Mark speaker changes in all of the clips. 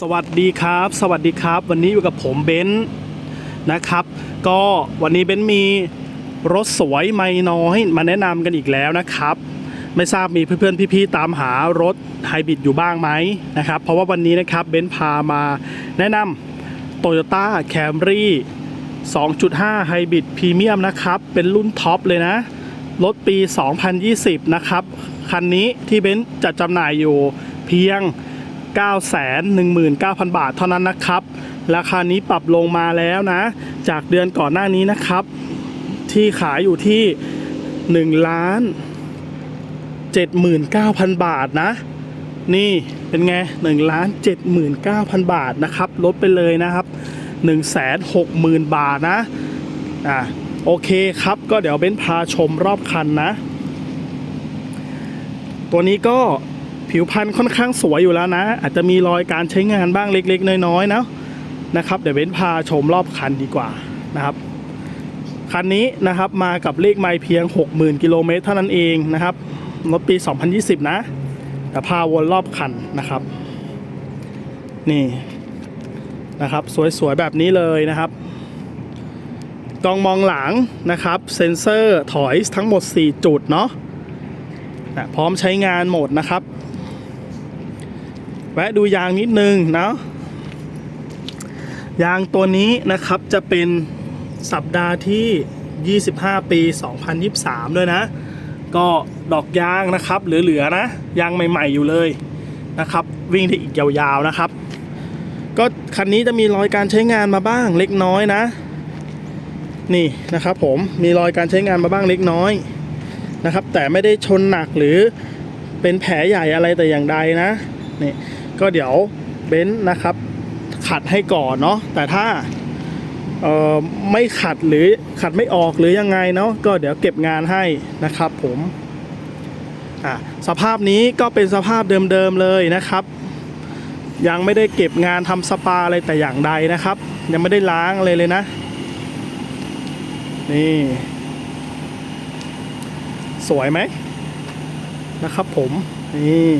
Speaker 1: สวัสดีครับ สวัสดีครับ วันนี้อยู่กับผมเบนซ์นะครับ ก็วันนี้เบนซ์มีรถสวยไม่น้อยมาแนะนำกันอีกแล้วนะครับ ไม่ทราบมีเพื่อนๆพี่ๆตามหารถไฮบริดอยู่บ้างไหมนะครับ เพราะว่าวันนี้นะครับเบนซ์พามาแนะนำ Toyota Camry 2.5 Hybrid Premium นะครับ เป็นรุ่นท็อปเลยนะ รถปี 2020 นะครับ คันนี้ที่เบนซ์จะจำหน่ายอยู่เพียง 919,000 บาทเท่านั้นนะครับ ราคานี้ปรับลงมาแล้วนะ จากเดือนก่อนหน้านี้นะครับ ที่ขายอยู่ที่ 1 ล้าน 79,000 บาทนะ นี่เป็นไง1ล้าน79,000 บาทนะครับ ลดไปเลยนะครับ 160,000 บาทนะ อะโอเคครับ ก็เดี๋ยวเบ้นพาชมรอบคันนะ ตัวนี้ก็ ผิวพรรณค่อนข้างสวยอยู่แล้วนะ อาจจะมีรอยการใช้งานบ้างเล็กๆ น้อยๆนะนะครับ เดี๋ยวเบ้นพาชมรอบคันดีกว่านะครับคันนี้นะครับมากับเลขไมล์เพียง 60,000 กิโลเมตรเท่านั้นเองนะครับรถปี 2020 นะ แต่พาวนรอบคันนะครับ นี่นะครับ สวยๆ แบบนี้เลยนะครับกล้องมองหลังนะครับ เซ็นเซอร์ถอยทั้งหมด 4 จุดเนาะนะพร้อมใช้งานหมดนะครับ แวะดูยางนิดนึงเนาะยางตัวนี้นะครับจะเป็นสัปดาห์ที่ 25 ปี 2023 ด้วยนะ ก็ดอกยางนะครับเหลือๆนะ ยางใหม่ๆอยู่เลยนะครับ วิ่งได้อีกยาวๆนะครับ ก็คันนี้จะมีรอยการใช้งานมาบ้างเล็กน้อยนะ นี่นะครับผมมีรอยการใช้งานมาบ้างเล็กน้อยนะครับ แต่ไม่ได้ชนหนักหรือเป็นแผลใหญ่อะไรแต่อย่างใดนะนี่ ก็เดี๋ยวเบนซ์นะครับ ขัดให้ก่อนเนาะแต่ถ้าไม่ขัดหรือขัดไม่ออกหรือยังไงเนาะก็เดี๋ยวเก็บงานให้นะครับผมสภาพนี้ก็เป็นสภาพเดิมๆเลยนะครับ ยังไม่ได้เก็บงานทำสปาอะไรแต่อย่างใดนะครับ ยังไม่ได้ล้างอะไรเลยนะ นี่ สวยไหมนะครับผม นี่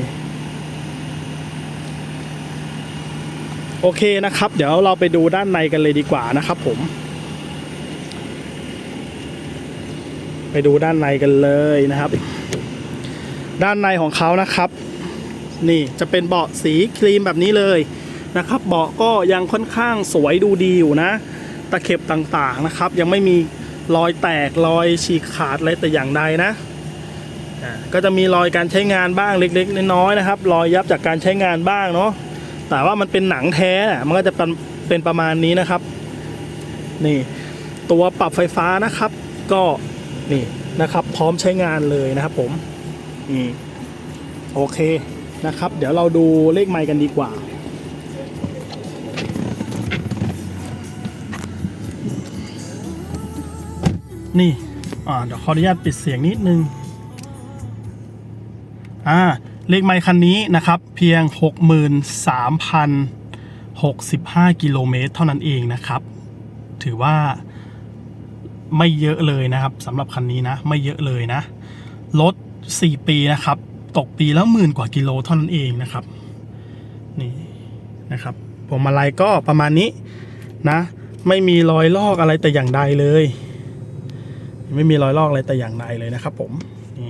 Speaker 1: โอเคนะครับ เดี๋ยวเราไปดูด้านในกันเลยดีกว่านะครับ ผม ไปดูด้านในกันเลยนะครับ ด้านในของเขานะครับ นี่จะเป็นเบาะสีครีมแบบนี้เลยนะครับ เบาะก็ยังค่อนข้างสวยดูดีอยู่นะ ตะเข็บต่างๆนะครับ ยังไม่มีรอยแตกรอยฉีกขาดอะไรแต่อย่างใดนะก็จะมีรอยการใช้งานบ้างเล็ก ๆ น้อยๆนะครับ รอยยับจากการใช้งานบ้างเนาะ แต่ว่ามันเป็นหนังแท้น่ะมันก็จะเป็นเป็นประมาณนี้นะครับ นี่ ตัวปรับไฟฟ้านะครับ ก็นี่นะครับ พร้อมใช้งานเลยนะครับผมนี่โอเคนะครับ เดี๋ยวเราดูเลขไมค์กันดีกว่านี่ อ่า เดี๋ยวขออนุญาตปิดเสียงนิดนึง อ่า เลขไมค์คันนี้นะครับ เพียง 63,065 กิโลเมตรเท่านั้นเองนะครับ ถือว่าไม่เยอะเลยนะครับสำหรับคันนี้นะ ไม่เยอะเลยนะ รถ 4 ปีนะครับ ตกปีแล้วหมื่นกว่ากิโลเท่านั้นเองนะครับนี่นะครับผมมาลัยก็ประมาณนี้นะ ไม่มีรอยลอกอะไรแต่อย่างใดเลย ไม่มีรอยลอกอะไรแต่อย่างใดเลยนะครับผม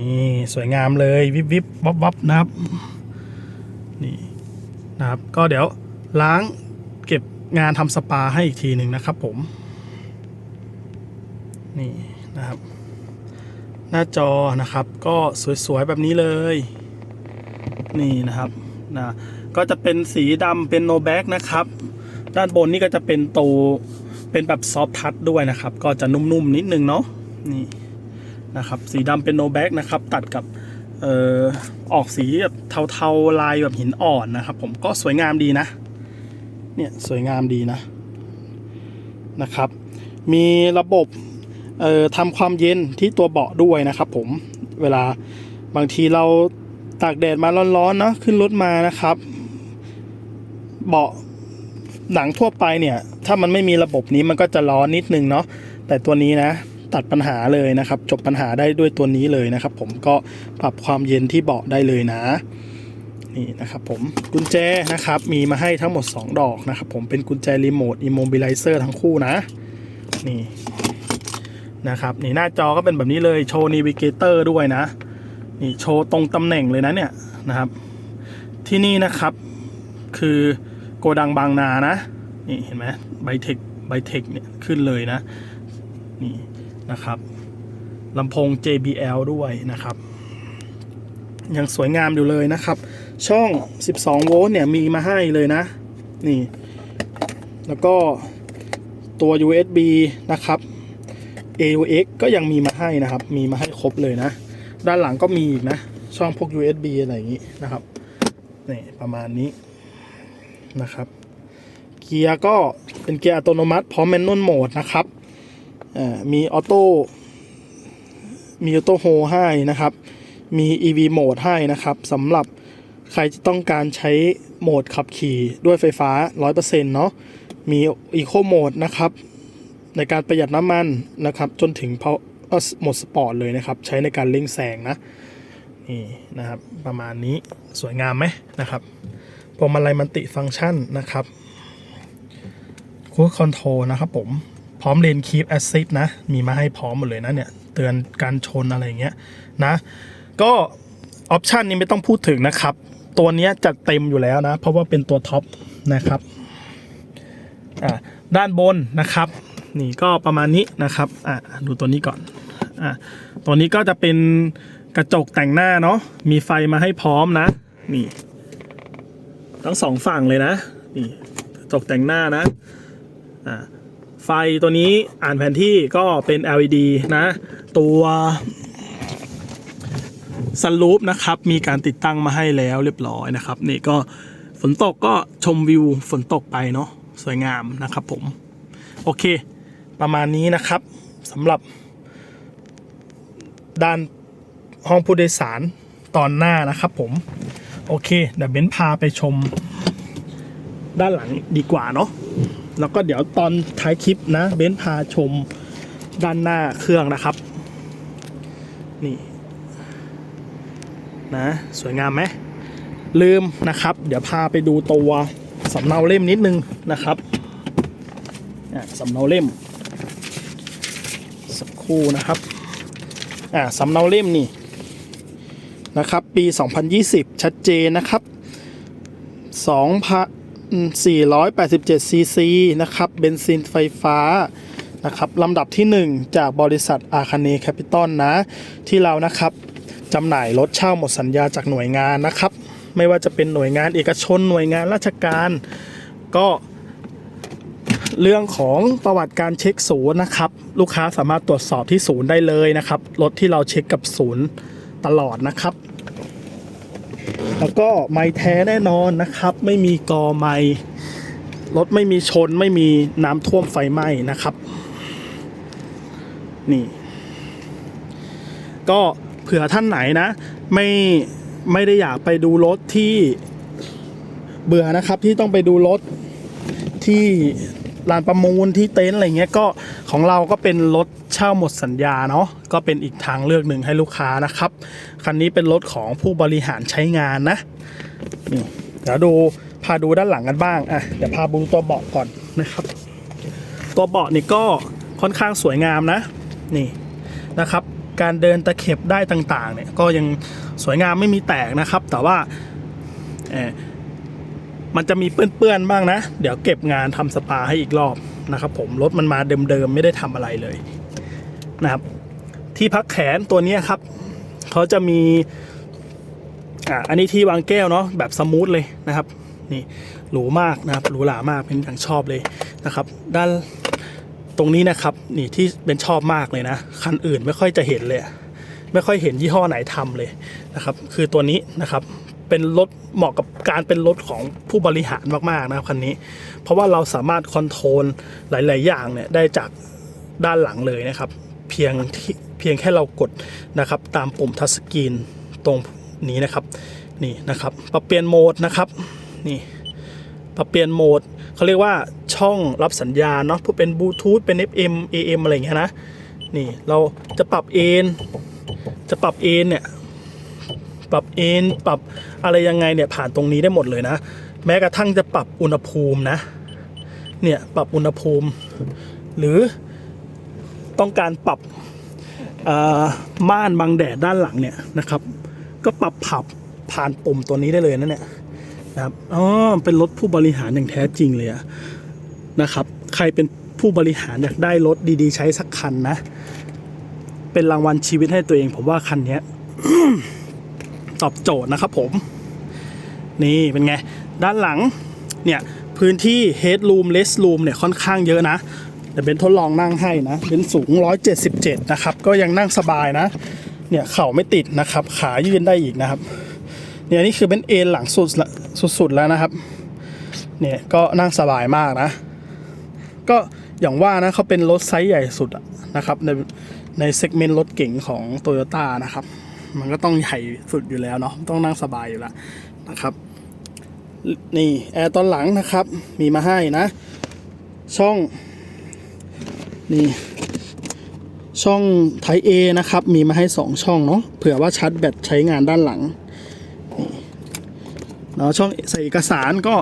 Speaker 1: นี่สวยงามเลยวิบวิบวับวับนะครับนี่นะครับ ก็เดี๋ยวล้างเก็บงานทำสปาให้อีกทีหนึ่งนะครับผม นี่นะครับ หน้าจอนะครับก็สวยๆแบบนี้เลย นี่นะครับนะก็จะเป็นสีดำเป็นโนแบ็กนะครับ ด้านบนนี่ก็จะเป็นตัวเป็นแบบซอฟทัชด้วยนะครับ ก็จะนุ่มๆนิดนึงเนาะนี่ นะครับ สีดำเป็นโนแบ็กนะครับ ตัดกับเอ่อออกสีแบบเทาๆลายแบบหินอ่อนนะครับ ผมก็สวยงามดีนะ เนี่ยสวยงามดีนะนะครับ มีระบบเอ่อทำความเย็นที่ตัวเบาะด้วยนะครับ ผมเวลาบางทีเราตากแดดมาร้อนๆเนาะขึ้นรถมานะครับ เบาะหนังทั่วไปเนี่ย ถ้ามันไม่มีระบบนี้มันก็จะร้อนนิดนึงเนาะแต่ตัวนี้นะ ตัดปัญหาเลยนะครับ จบปัญหาได้ด้วยตัวนี้เลยนะครับ ผมก็ปรับความเย็นที่เบาะได้เลยนะนี่นะครับผมกุญแจนะครับมีมาให้ทั้งหมด 2 ดอกนะครับ ผมเป็นกุญแจรีโมทอิโมบิลิเซอร์ทั้งคู่นะนี่นะครับนี่หน้าจอก็เป็นแบบนี้เลยโชว์น a วิเกเตอร์ด้วยนะนี่โชว์ตรงตำแหน่งเลยนะเนี่ยนะครับ ที่นี่นะครับคือโกดังบางนานะนี่เห็นไหมไบเทคไบเทคเนี่ยขึ้นเลยนะนี่ นะครับลำโพง JBL ด้วยนะครับ ยังสวยงามอยู่เลยนะครับ ช่อง 12 โวลต์เนี่ยมีมาให้เลยนะ นี่ แล้วก็ตัว USB นะครับ AUX ก็ยังมีมาให้นะครับ มีมาให้ครบเลยนะ ด้านหลังก็มีอีกนะ ช่องพวก USB อะไรอย่างนี้นะครับ นี่ ประมาณนี้นะครับ เกียร์ก็เป็นเกียร์อัตโนมัติพร้อมแมนนวลโหมดนะครับ มีออโต้ มีออโต้โฮให้นะครับ มี EV โหมดให้นะครับสำหรับใครที่ต้องการใช้โหมดขับขี่ด้วยไฟฟ้า 100%เนาะ มี Eco Mode นะครับ ในการประหยัดน้ำมันนะครับ จนถึงเพาโหมดสปอร์ตเลยนะครับ ใช้ในการเร่งแซงนะ นี่นะครับ ประมาณนี้สวยงามไหมนะครับพวงมาลัยมันติฟังก์ชันนะครับคูดคอนโทรนะครับผม พร้อมเลนคีปแอสซิ t นะ มีมาให้พร้อมหมดเลยนะเนี่ย เตือนการชนอะไรอย่างเงี้ยนะ ก็ออปชันนี้ไม่ต้องพูดถึงนะครับ ตัวนี้จัดเต็มอยู่แล้วนะ เพราะว่าเป็นตัวท็อปนะครับอ่าด้านบนนะครับ นี่ก็ประมาณนี้นะครับอ่าดูตัวนี้ก่อนอ่าตัวนี้ก็จะเป็นกระจกแต่งหน้าเนาะมีไฟมาให้พร้อมนะ นี่ ทั้งสองฝั่งเลยนะ นี่กระจกแต่งหน้านะอ่า ไฟตัวนี้อ่านแผนที่ก็เป็น LED นะ ตัวซันรูปนะครับ มีการติดตั้งมาให้แล้วเรียบร้อยนะครับ นี่ก็ฝนตกก็ชมวิวฝนตกไปเนาะสวยงามนะครับผม โอเค ประมาณนี้นะครับสำหรับ ด้านห้องผู้โดยสารตอนหน้านะครับผม โอเคเดี๋ยวเบนซ์พาไปชมด้านหลังดีกว่าเนาะ แล้วก็เดี๋ยวตอนท้ายคลิปนะเบนพาชมด้านหน้าเครื่องนะครับ นี่นะสวยงามไหมลืมนะครับ เดี๋ยวพาไปดูตัวสำเนาเล่มนิดนึงนะครับสำเนาเล่ม สักครู่นะครับอ่าสำเนาเล่มนี่นะครับ ปี 2020 ชัดเจนนะครับ 487 ซีซีนะครับ เบนซินไฟฟ้านะครับลำดับที่ 1 จากบริษัทอาคาเนแคปิตอลนะ ที่เรานะครับจำหน่ายรถเช่าหมดสัญญาจากหน่วยงานนะครับ ไม่ว่าจะเป็นหน่วยงานเอกชนหน่วยงานราชการ ก็เรื่องของประวัติการเช็คศูนย์นะครับ ลูกค้าสามารถตรวจสอบที่ศูนย์ได้เลยนะครับรถที่เราเช็คกับศูนย์ตลอดนะครับ แล้วก็ไม้แท้แน่นอนนะครับ ไม่มีกอไม้รถไม่มีชนไม่มีน้ำท่วมไฟไหม้นะครับ นี่ ก็เผื่อท่านไหนนะ ไม่ไม่ได้อยากไปดูรถที่เบื่อนะครับที่ต้องไปดูรถที่ ลานประมูลที่เต็นท์อะไรเงี้ยก็ของเราก็เป็นรถเช่าหมดสัญญาเนาะก็เป็นอีกทางเลือกหนึ่งให้ลูกค้านะครับคันนี้เป็นรถของผู้บริหารใช้งานนะนี่เดี๋ยวดูพาดูด้านหลังกันบ้างอะเดี๋ยวพาดูตัวเบาะก่อนนะครับ ตัวเบาะนี่ก็ค่อนข้างสวยงามนะนี่นะครับการเดินตะเข็บได้ต่างๆเนี่ยก็ยังสวยงามไม่มีแตกนะครับ แต่ว่าเออ มันจะมีเปื้อนๆบ้างนะ เดี๋ยวเก็บงานทำสปาให้อีกรอบนะครับ ผมรถมันมาเดิมๆไม่ได้ทำอะไรเลยนะครับ ที่พักแขนตัวนี้ครับเขาจะมีอ่าอันนี้ที่วางแก้วเนาะแบบสมูทเลยนะครับ นี่หรูมากนะครับหรูหรามากเป็นอย่างชอบเลยนะครับ ด้านตรงนี้นะครับ นี่ที่เป็นชอบมากเลยนะคันอื่นไม่ค่อยจะเห็นเลย ไม่ค่อยเห็นยี่ห้อไหนทำเลยนะครับ คือตัวนี้นะครับ เป็นรถเหมาะกับการเป็นรถของผู้บริหารมากๆนะครับคันนี้ เพราะว่าเราสามารถคอนโทรลหลาย ๆ อย่างเนี่ยได้จากด้านหลังเลยนะครับ เพียงที่เพียงแค่เรากดนะครับ ตามปุ่มทัชสกรีนตรงนี้นะครับนี่นะครับปรับเปลี่ยนโหมดนะครับนี่ปรับเปลี่ยนโหมดเขาเรียกว่าช่องรับสัญญาณเนาะเพื่อเป็นบลูทูธเป็น FM AM อะไรอย่างเงี้ยนะนี่เราจะปรับเอนจะปรับเอนเนี่ยปรับเอนปรับ อะไรยังไงเนี่ยผ่านตรงนี้ได้หมดเลยนะ แม้กระทั่งจะปรับอุณหภูมินะ เนี่ยปรับอุณหภูมิ หรือต้องการปรับม่านบังแดดด้านหลังเนี่ยนะครับ ก็ปรับผับผ่านปุ่มตัวนี้ได้เลยนะเนี่ยนะครับอ๋อเป็นรถผู้บริหารอย่างแท้จริงเลยอะนะครับ ใครเป็นผู้บริหารอยากได้รถดีๆ ใช้สักคันนะ เป็นรางวัลชีวิตให้ตัวเอง ผมว่าคันนี้ ตอบโจทย์นะครับผม นี่เป็นไง ด้านหลังเนี่ยพื้นที่ headroom rest room เนี่ยค่อนข้างเยอะนะแต่เป็นทดลองนั่งให้นะเป็นสูง 177 นะครับ ก็ยังนั่งสบายนะ เนี่ยเข่าไม่ติดนะครับ ขายืนได้อีกนะครับ เนี่ยนี่คือเป็นเอนหลังสุดละสุดแล้วนะครับ เนี่ยก็นั่งสบายมากนะ ก็อย่างว่านะเขาเป็นรถไซส์ใหญ่สุดนะครับในในเซกเมนต์รถเก๋งของ t o y ยต้นะครับ มันก็ต้องใหญ่สุดอยู่แล้วเนาะต้องนั่งสบายอยู่แล้วนะครับ นี่แอร์ตอนหลังนะครับ มีมาให้นะ ช่องนี่ช่องไทเอนะครับ มีมาให้ 2 ช่องเนาะเผื่อว่าชาร์จแบตใช้งานด้านหลังนี่เนาะช่องใส่เอกสารก็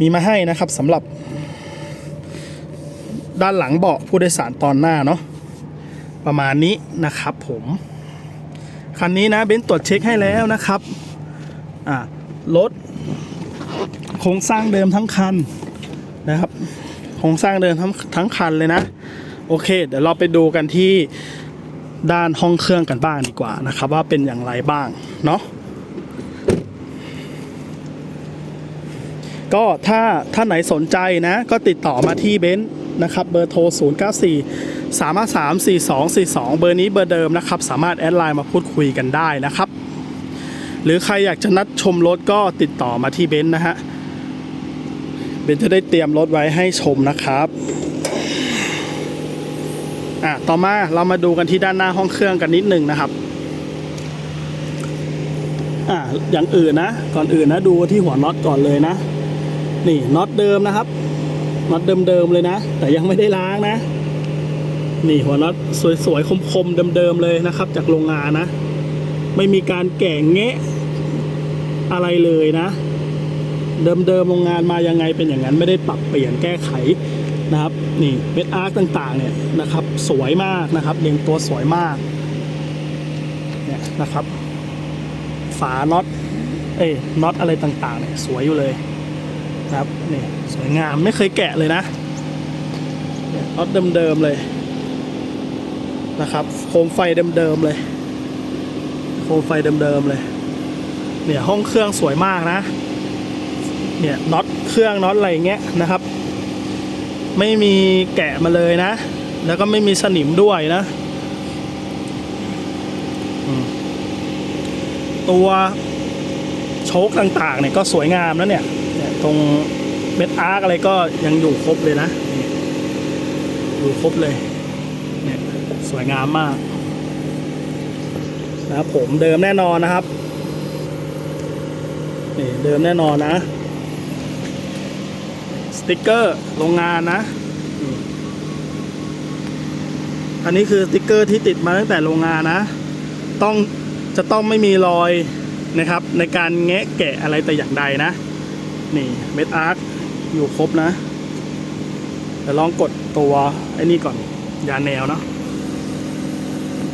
Speaker 1: มีมาให้นะครับสำหรับ ด้านหลังเบาะผู้โดยสารตอนหน้าเนาะประมาณนี้นะครับผม คันนี้นะเบนซ์ตรวจเช็คให้แล้วนะครับอ่ารถโครงสร้างเดิมทั้งคันนะครับโครงสร้างเดิมทั้งทั้งคันเลยนะ โอเค เดี๋ยวเราไปดูกันที่ด้านห้องเครื่องกันบ้างดีกว่านะครับ ว่าเป็นอย่างไรบ้างเนาะก็ถ้าท่านไหนสนใจนะ ก็ติดต่อมาที่เบนซ์นะครับ เบอร์โทร 0 9 4 3 3 4 2 4 2 เบอร์นี้เบอร์เดิมนะครับ สามารถแอดไลน์มาพูดคุยกันได้นะครับ หรือใครอยากจะนัดชมรถก็ติดต่อมาที่เบนซ์นะฮะ เบนซ์จะได้เตรียมรถไว้ให้ชมนะครับอะต่อมาเรามาดูกันที่ด้านหน้าห้องเครื่องกันนิดหนึ่งนะครับอะอย่างอื่นนะ ก่อนอื่นนะดูที่หัวน็อตก่อนเลยนะ นี่น็อตเดิมนะครับน็อตเดิมๆเลยนะ แต่ยังไม่ได้ล้างนะ นี่หัวน็อตสวยๆ คมๆ เดิมๆ เลยนะครับ จากโรงงานนะ ไม่มีการแก่งแงะอะไรเลยนะ เดิมๆ โรงงานมายังไงเป็นอย่างนั้นไม่ได้ปรับเปลี่ยนแก้ไขนะครับ นี่เม็ดอาร์คต่างๆ เนี่ยนะครับ สวยมากนะครับเรียงตัวสวยมาก เนี่ยนะครับ ฝาน็อต เอ้น็อตอะไรต่างๆ เนี่ยสวยอยู่เลยนะครับ นี่สวยงามไม่เคยแกะเลยนะน็อตเดิมๆ เลย นะครับ โคมไฟเดิมๆเลย โคมไฟเดิมๆเลย เนี่ยห้องเครื่องสวยมากนะ เนี่ยน็อตเครื่องน็อตอะไรเงี้ยนะครับ ไม่มีแกะมาเลยนะ แล้วก็ไม่มีสนิมด้วยนะ ตัวโชคต่างๆเนี่ยก็สวยงามนะเนี่ยเนี่ยตรงเม็ดอาร์กอะไรก็ยังอยู่ครบเลยนะ อยู่ครบเลย วยงามมากนะผมเดิมแน่นอนนะครับนี่เดิมแน่นอนนะ สติกเกอร์โรงงานนะ อันนี้คือสติกเกอร์ที่ติดมาตั้งแต่โรงงานนะ ต้องจะต้องไม่มีรอยนะครับ ในการแงะแกะอะไรแต่อย่างใดนะ นี่เม็ดอาร์คอยู่ครบนะเดี๋ยวลองกดตัวไอ้นี่ก่อนยาแนวเนาะ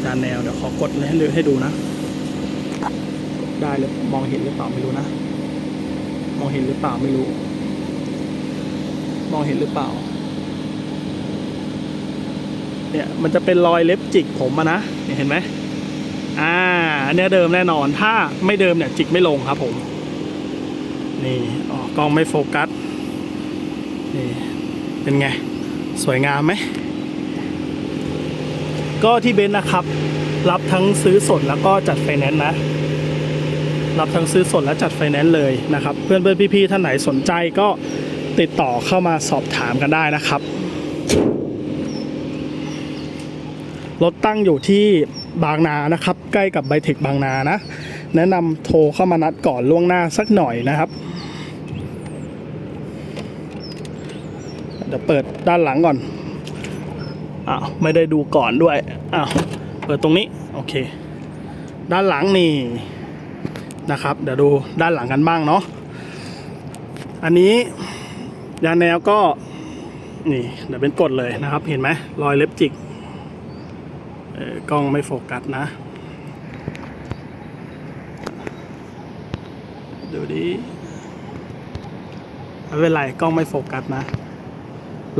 Speaker 1: จานแนวเดี๋ยวขอกดให้ดูให้ดูนะ ได้เลยมองเห็นหรือเปล่าไม่รู้นะ มองเห็นหรือเปล่าไม่รู้ มองเห็นหรือเปล่า เนี่ยมันจะเป็นรอยเล็บจิกผมอะนะเห็นไหมอ่าอันนี้เดิมแน่นอนถ้าไม่เดิมเนี่ยจิกไม่ลงครับผม นี่อ๋อกล้องไม่โฟกัสนี่เป็นไง สวยงามไหม ก็ที่เบนซ์นะครับ รับทั้งซื้อสดแล้วก็จัดไฟแนนซ์นะ รับทั้งซื้อสดและจัดไฟแนนซ์เลยนะครับ เพื่อนเพื่อนพี่ๆท่านไหนสนใจก็ติดต่อเข้ามาสอบถามกันได้นะครับ รถตั้งอยู่ที่บางนานะครับ ใกล้กับไบเทคบางนานะ แนะนำโทรเข้ามานัดก่อนล่วงหน้าสักหน่อยนะครับเดี๋ยวเปิดด้านหลังก่อน อ้าวไม่ได้ดูก่อนด้วยอ้าวเปิดตรงนี้โอเค ด้านหลังนี่นะครับ เดี๋ยวดูด้านหลังกันบ้างเนาะอันนี้ยางแนวก็นี่เดี๋ยวเป็นกดเลยนะครับ เห็นไหมรอยเล็บจิกเออกล้องไม่โฟกัสนะ ดูดิไม่เป็นไรกล้องไม่โฟกัสนะ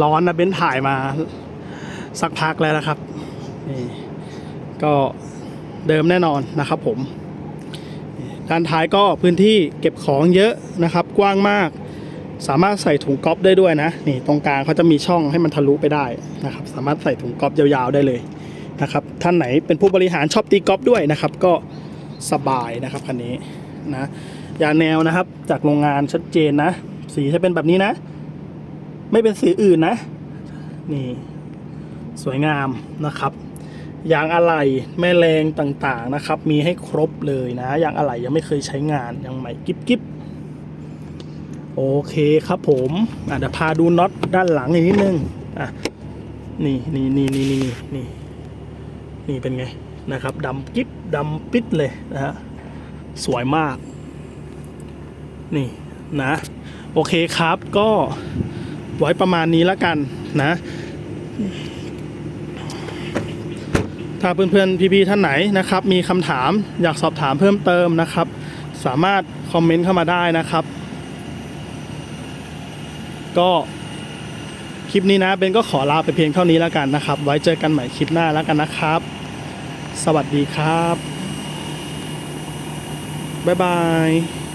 Speaker 1: ร้อนนะเบ้นถ่ายมา สักพักแล้วนะครับนี่ก็เดิมแน่นอนนะครับผม ด้านท้ายก็พื้นที่เก็บของเยอะนะครับ กว้างมาก สามารถใส่ถุงก๊อฟได้ด้วยนะนี่ตรงกลางเขาจะมีช่องให้มันทะลุไปได้นะครับ สามารถใส่ถุงก๊อฟยาวๆได้เลยนะครับ ท่านไหนเป็นผู้บริหารชอบตีก๊อฟด้วยนะครับ ก็สบายนะครับคันนี้นะยาแนวนะครับจากโรงงานชัดเจนนะ สีจะเป็นแบบนี้นะ ไม่เป็นสีอื่นนะ นี่ สวยงามนะครับยางอะไหล่แม่แรงต่างๆนะครับ มีให้ครบเลยนะยางอะไหล่ยังไม่เคยใช้งานยังใหม่กิ๊บกิ๊บโอเคครับผมอะเดี๋ยวพาดูน็อตด้านหลังอีกนิดนึงอะนี่นี่นี่นี่นี่นี่นี่เป็นไงนะครับดำกิ๊บดำปิดเลยนะฮะสวยมาก นี่นะ โอเคครับก็ไว้ประมาณนี้แล้วกันนะ ถ้าเพื่อนๆพี่ๆท่านไหนนะครับ มีคำถามอยากสอบถามเพิ่มเติมนะครับ สามารถคอมเมนต์เข้ามาได้นะครับ ก็คลิปนี้นะเบนก็ขอลาไปเพียงเท่านี้แล้วกันนะครับ ไว้เจอกันใหม่คลิปหน้าแล้วกันนะครับ สวัสดีครับ บ๊ายบาย